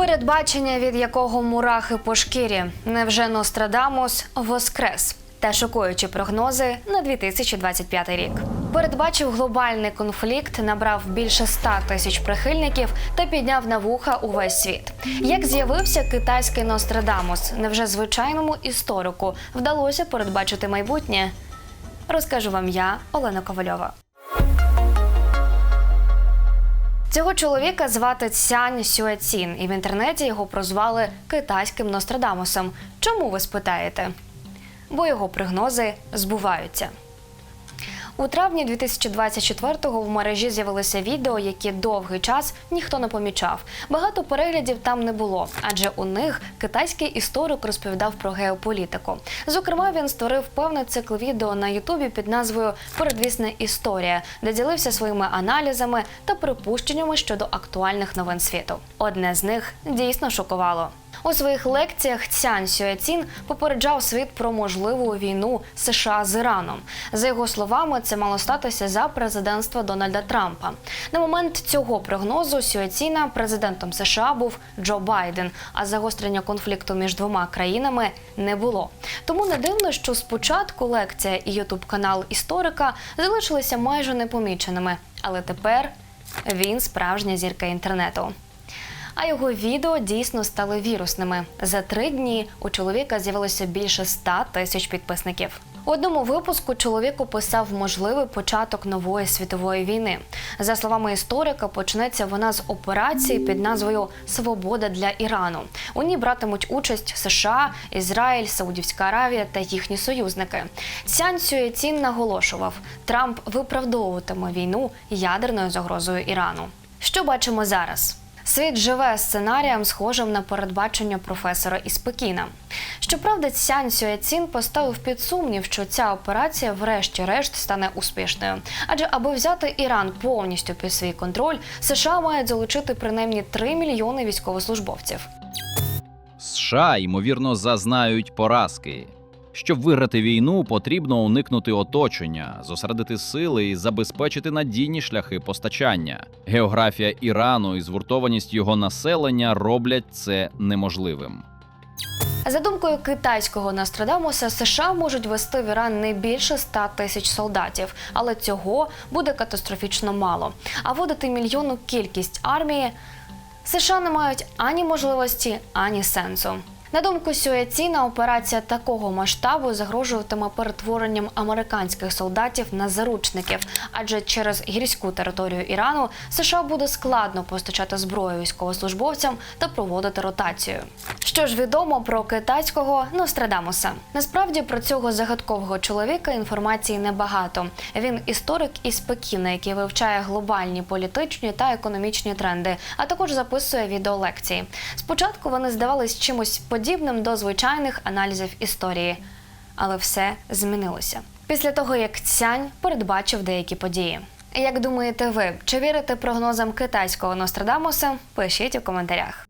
Передбачення, від якого мурахи по шкірі, невже Нострадамус воскрес? Та шокуючі прогнози на 2025 рік. Передбачив глобальний конфлікт, набрав більше 100 тисяч прихильників та підняв на вуха увесь світ. Як з'явився китайський Нострадамус, невже звичайному історику вдалося передбачити майбутнє? Розкажу вам я, Олена Ковальова. Цього чоловіка звати Цянь Сюецін, і в інтернеті його прозвали китайським Нострадамусом. Чому ви спитаєте? Бо його прогнози збуваються. У травні 2024-го в мережі з'явилося відео, які довгий час ніхто не помічав. Багато переглядів там не було, адже у них китайський історик розповідав про геополітику. Зокрема, він створив певний цикл відео на Ютубі під назвою Передвісна історія, де ділився своїми аналізами та припущеннями щодо актуальних новин світу. Одне з них дійсно шокувало. У своїх лекціях Цянь Сюецін попереджав світ про можливу війну США з Іраном. За його словами, це мало статися за президентства Дональда Трампа. На момент цього прогнозу Сюеціна президентом США був Джо Байден, а загострення конфлікту між двома країнами не було. Тому не дивно, що спочатку лекція і ютуб канал історика залишилися майже непоміченими, але тепер він справжня зірка інтернету. А його відео дійсно стали вірусними. За три дні у чоловіка з'явилося більше 100 тисяч підписників. У одному випуску чоловік описав можливий початок нової світової війни. За словами історика, почнеться вона з операції під назвою Свобода для Ірану. У ній братимуть участь США, Ізраїль, Саудівська Аравія та їхні союзники. Сян Сюєцін наголошував, Трамп виправдовуватиме війну ядерною загрозою Ірану. Що бачимо зараз? Світ живе сценарієм, схожим на передбачення професора із Пекіна. Щоправда, Цянь Сюецін поставив під сумнів, що ця операція, врешті-решт, стане успішною. Адже аби взяти Іран повністю під свій контроль, США мають залучити принаймні 3 мільйони військовослужбовців. США ймовірно зазнають поразки. Щоб виграти війну, потрібно уникнути оточення, зосередити сили і забезпечити надійні шляхи постачання. Географія Ірану і згуртованість його населення роблять це неможливим. За думкою китайського Нострадамуса, США можуть вести в Іран не більше 100 тисяч солдатів, але цього буде катастрофічно мало. А вводити мільйонну кількість армії США не мають ані можливості, ані сенсу. На думку Сюеціна, операція такого масштабу загрожуватиме перетворенням американських солдатів на заручників, адже через гірську територію Ірану США буде складно постачати зброю військовослужбовцям та проводити ротацію. Що ж відомо про китайського Нострадамуса? Насправді про цього загадкового чоловіка інформації небагато. Він історик із Пекіна, який вивчає глобальні політичні та економічні тренди, а також записує відеолекції. Спочатку вони здавались чимось подібним до звичайних аналізів історії, але все змінилося після того, як Цянь передбачив деякі події. Як думаєте ви, чи вірите прогнозам китайського Нострадамуса? Пишіть у коментарях.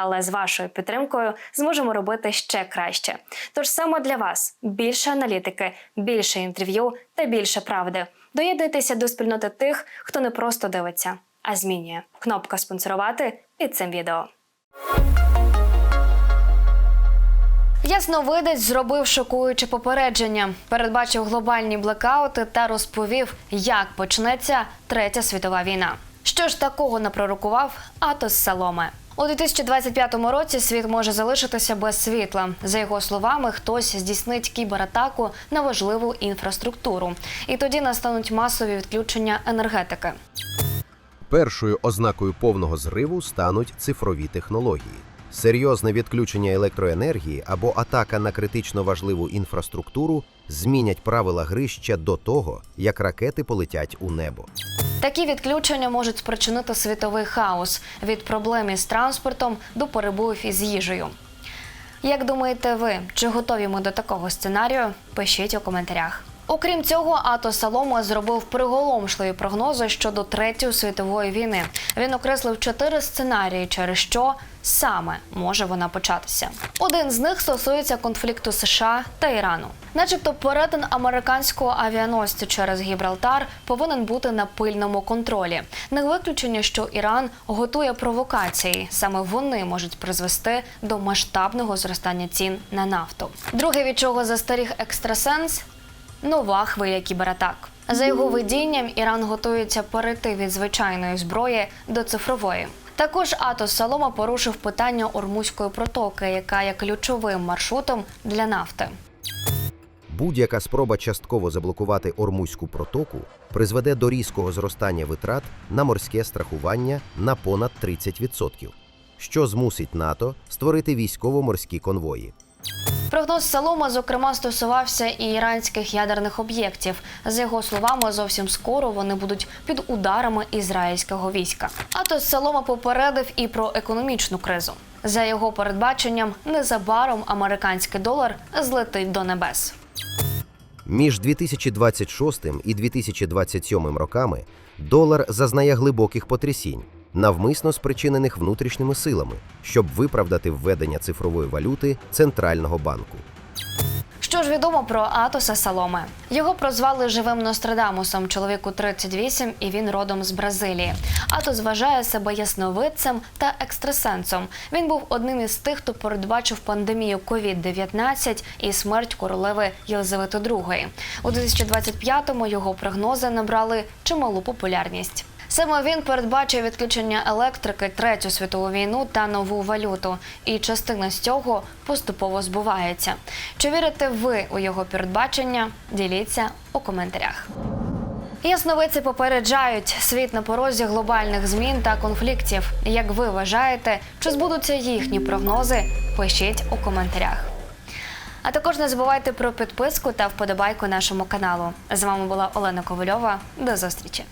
але з вашою підтримкою зможемо робити ще краще. Тож саме для вас більше аналітики, більше інтерв'ю та більше правди. Доєднуйтеся до спільноти тих, хто не просто дивиться, а змінює. Кнопка спонсорувати під цим відео. Ясновидець зробив шокуюче попередження, передбачив глобальні блекаути та розповів, як почнеться третя світова війна. Що ж такого напророкував Атос Саломе? У 2025 році світ може залишитися без світла. За його словами, хтось здійснить кібератаку на важливу інфраструктуру, і тоді настануть масові відключення енергетики. Першою ознакою повного зриву стануть цифрові технології. Серйозне відключення електроенергії або атака на критично важливу інфраструктуру змінять правила гри ще до того, як ракети полетять у небо. Такі відключення можуть спричинити світовий хаос від проблем із транспортом до перебоїв із їжею. Як думаєте ви, чи готові ми до такого сценарію? Пишіть у коментарях. Окрім цього, Ато Салома зробив приголомшливі прогнози щодо третьої світової війни. Він окреслив чотири сценарії, через що саме може вона початися. Один з них стосується конфлікту США та Ірану. Начебто, перетин американського авіаносця через Гібралтар повинен бути на пильному контролі. Не виключення, що Іран готує провокації. Саме вони можуть призвести до масштабного зростання цін на нафту. Друге, від чого застеріг екстрасенс нова хвиля кібератак. За його видінням, Іран готується перейти від звичайної зброї до цифрової. Також Атос Салома порушив питання Ормузької протоки, яка є ключовим маршрутом для нафти. Будь-яка спроба частково заблокувати Ормузьку протоку призведе до різкого зростання витрат на морське страхування на понад 30%, що змусить НАТО створити військово-морські конвої. Прогноз Салома, зокрема, стосувався і іранських ядерних об'єктів. За його словами, зовсім скоро вони будуть під ударами ізраїльського війська. Атос Салома попередив і про економічну кризу. За його передбаченням, незабаром американський долар злетить до небес. Між 2026 і 2027 роками долар зазнає глибоких потрясінь, навмисно спричинених внутрішніми силами, щоб виправдати введення цифрової валюти центрального банку. Що ж відомо про Атоса Саломе? Його прозвали живим Нострадамусом, чоловіку 38, і він родом з Бразилії. Атос вважає себе ясновидцем та екстрасенсом. Він був одним із тих, хто передбачив пандемію COVID-19 і смерть королеви Єлизавети II. У 2025-му його прогнози набрали чималу популярність. Саме він передбачив відключення електрики, третю світову війну та нову валюту. І частина з цього поступово збувається. Чи вірите ви у його передбачення? Діліться у коментарях. Ясновидці попереджають світ на порозі глобальних змін та конфліктів. Як ви вважаєте, чи збудуться їхні прогнози? Пишіть у коментарях. А також не забувайте про підписку та вподобайку нашому каналу. З вами була Олена Ковальова. До зустрічі!